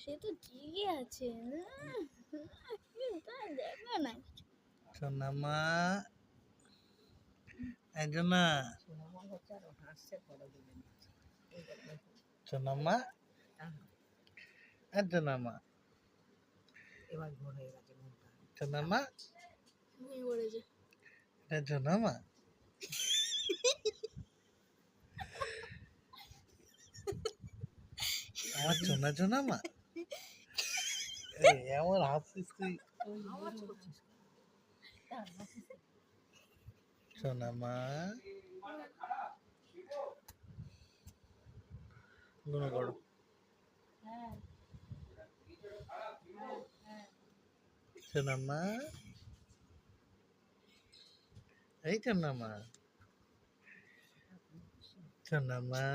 সে তো ঠিকই আছে। তা দেখো না। সোনামা। একজনা সোনামা হচ্ছে আর হাসছে বড় দিলে সোনামা একজনামা এবার ভোর হয়ে গেছে সোনামা। আমার চোনা চোনামা এই আমার হাসিস তুই আওয়াজ করছিস সোনামা গুণ করো সোনামা এই সোনামা সোনামা